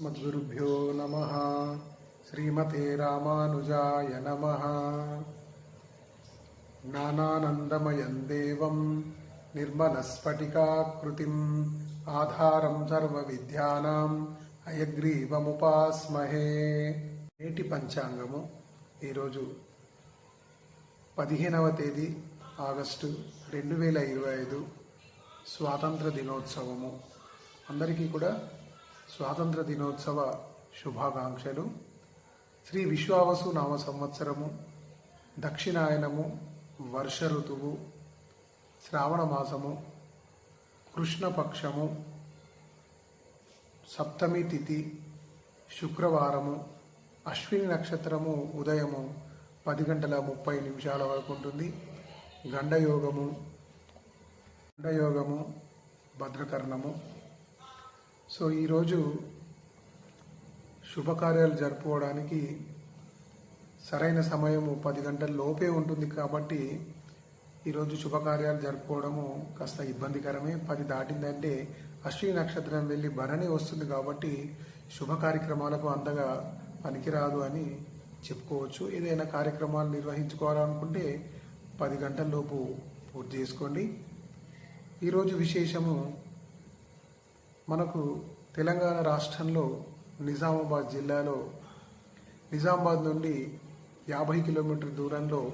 మద్గురుభ్యో నమ. శ్రీమతే రామానుజాయ నమ. జ్ఞానానందమయం దేవం నిర్మలస్ఫటికాకృతిం ఆధారం సర్వవిద్యానాం అయగ్రీవముపాస్మహే. నేటి పంచాంగము ఈరోజు పదిహేనవ తేదీ ఆగస్టు రెండు వేల ఇరవై ఐదు స్వాతంత్ర దినోత్సవము. అందరికీ కూడా స్వాతంత్ర దినోత్సవ శుభాకాంక్షలు. శ్రీ విశ్వావసు నామ సంవత్సరము దక్షిణాయనము వర్ష ఋతువు శ్రావణ మాసము కృష్ణపక్షము సప్తమి తిథి శుక్రవారము అశ్విని నక్షత్రము ఉదయము పది గంటల ముప్పై నిమిషాల వరకు ఉంటుంది. గండయోగము గండయోగము భద్రకర్ణము సో ఈరోజు శుభకార్యాలు జరుపుకోవడానికి సరైన సమయము పది గంటల లోపే ఉంటుంది కాబట్టి ఈరోజు శుభకార్యాలు జరుపుకోవడము కాస్త ఇబ్బందికరమే. పది దాటిందంటే అశ్విని నక్షత్రం వెళ్ళి భరణి వస్తుంది కాబట్టి శుభ కార్యక్రమాలకు అంతగా పనికిరాదు అని చెప్పుకోవచ్చు. ఏదైనా కార్యక్రమాలు నిర్వహించుకోవాలనుకుంటే పది గంటల లోపు పూర్తి చేసుకోండి. ఈరోజు విశేషము మనకు తెలంగాణ రాష్ట్రంలో నిజామాబాద్ జిల్లాలో నిజామాబాద్ నుండి యాభై కిలోమీటర్ దూరంలో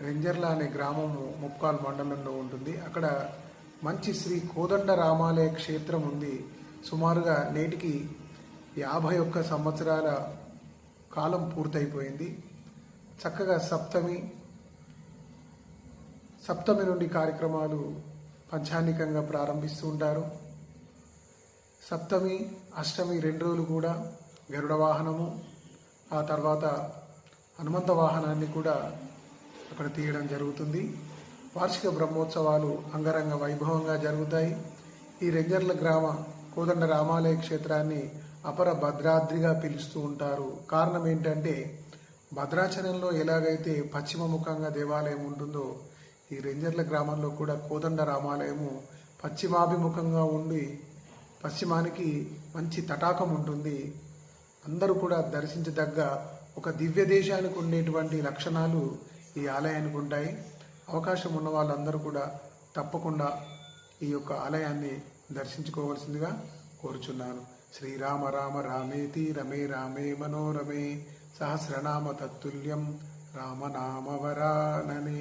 రెంజర్ల అనే గ్రామము ముప్కాల్ మండలంలో ఉంటుంది. అక్కడ మంచి శ్రీ కోదండ రామాలయ క్షేత్రం ఉంది. సుమారుగా నేటికి యాభై ఒక్క సంవత్సరాల కాలం పూర్తయిపోయింది. చక్కగా సప్తమి సప్తమి నుండి కార్యక్రమాలు పంచానికంగా ప్రారంభిస్తూ ఉంటారు. సప్తమి అష్టమి రెండు రోజులు కూడా గరుడ వాహనము. ఆ తర్వాత హనుమంత వాహనాన్ని కూడా అక్కడ తీయడం జరుగుతుంది. వార్షిక బ్రహ్మోత్సవాలు అంగరంగ వైభవంగా జరుగుతాయి. ఈ రెంజర్ల గ్రామ కోదండ రామాలయ క్షేత్రాన్ని అపర భద్రాద్రిగా పిలుస్తూ ఉంటారు. కారణం ఏంటంటే భద్రాచలంలో ఎలాగైతే పశ్చిమ ముఖంగా దేవాలయం ఉంటుందో ఈ రెంజర్ల గ్రామంలో కూడా కోదండ రామాలయము పశ్చిమాభిముఖంగా ఉండి పశ్చిమానికి మంచి తటాకం ఉంటుంది. అందరూ కూడా దర్శించదగ్గ ఒక దివ్య దేశానికి ఉండేటువంటి లక్షణాలు ఈ ఆలయానికి ఉంటాయి. అవకాశం ఉన్న వాళ్ళందరూ కూడా తప్పకుండా ఈ యొక్క ఆలయాన్ని దర్శించుకోవాల్సిందిగా కోరుచున్నాను. శ్రీరామ రామ రామేతి రమే రామే మనోరమే సహస్రనామ తత్తుల్యం రామనామవరాననే